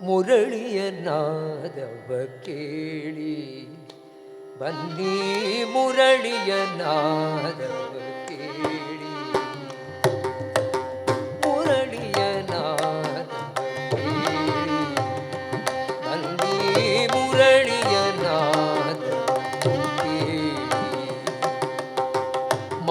முரளிய நாதவ கேளி. பன்னி முரளிய நாதவ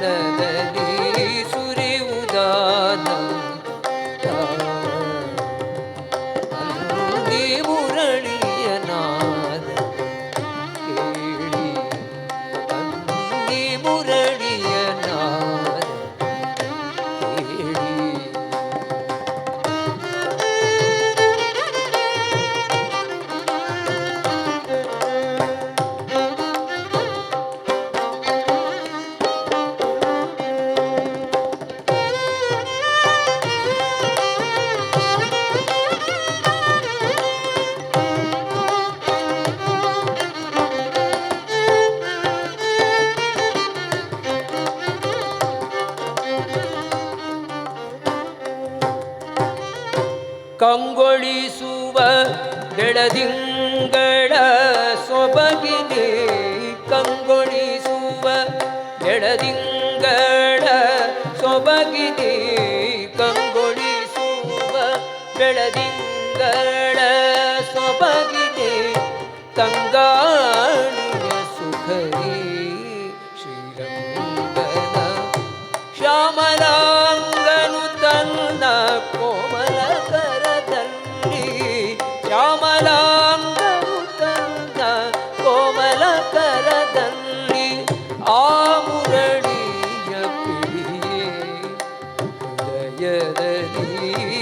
na na ಕಂಗೊಳಿಸುವ ಬೆಳದಿಂಗಳ ಸೊಬಗಿದೆ ಕಂಗೊಳಿಸುವ ಬೆಳದಿಂಗಳ ಸೊಬಗಿದೆ ಕಂಗೊಳಿಸುವ ಬೆಳದಿಂಗಳ yedeni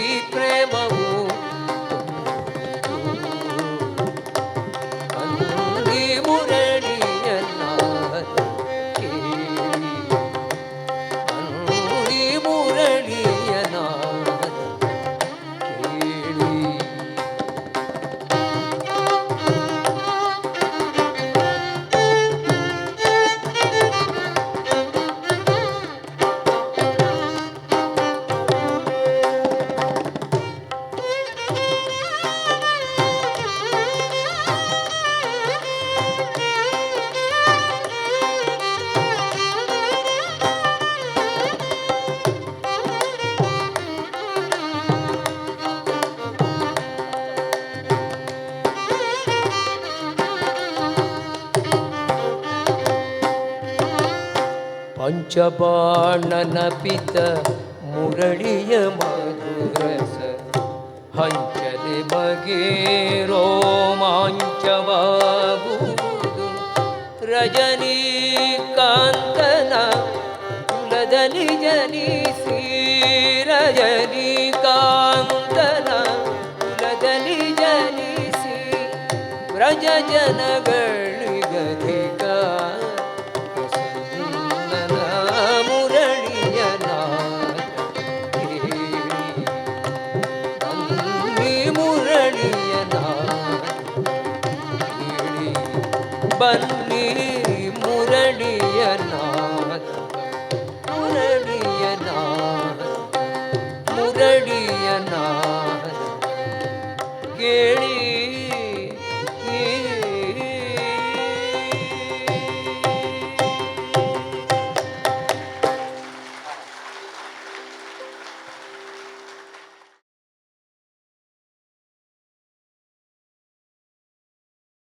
ಪಂಚಬಾಣನ ಪಿತ ಮುರಳಿಯ ಮಧುರಸ. ಹಂಚದೆ ಬಗೆ ರೋಮಾಂಚವಾಗುವುದು. ರಜನೀಕಾಂತನ ಕುಲದಲ್ಲಿ ಜನಿಸಿ ರಜನೀಕಾಂತನ ಕುಲದಲ್ಲಿ ಜನಿಸಿ ವ್ರಜ ಜನಗಳಿಗಧಿಕ வள்ளி முரளியனார் முரளியனார் முரளியனார் கே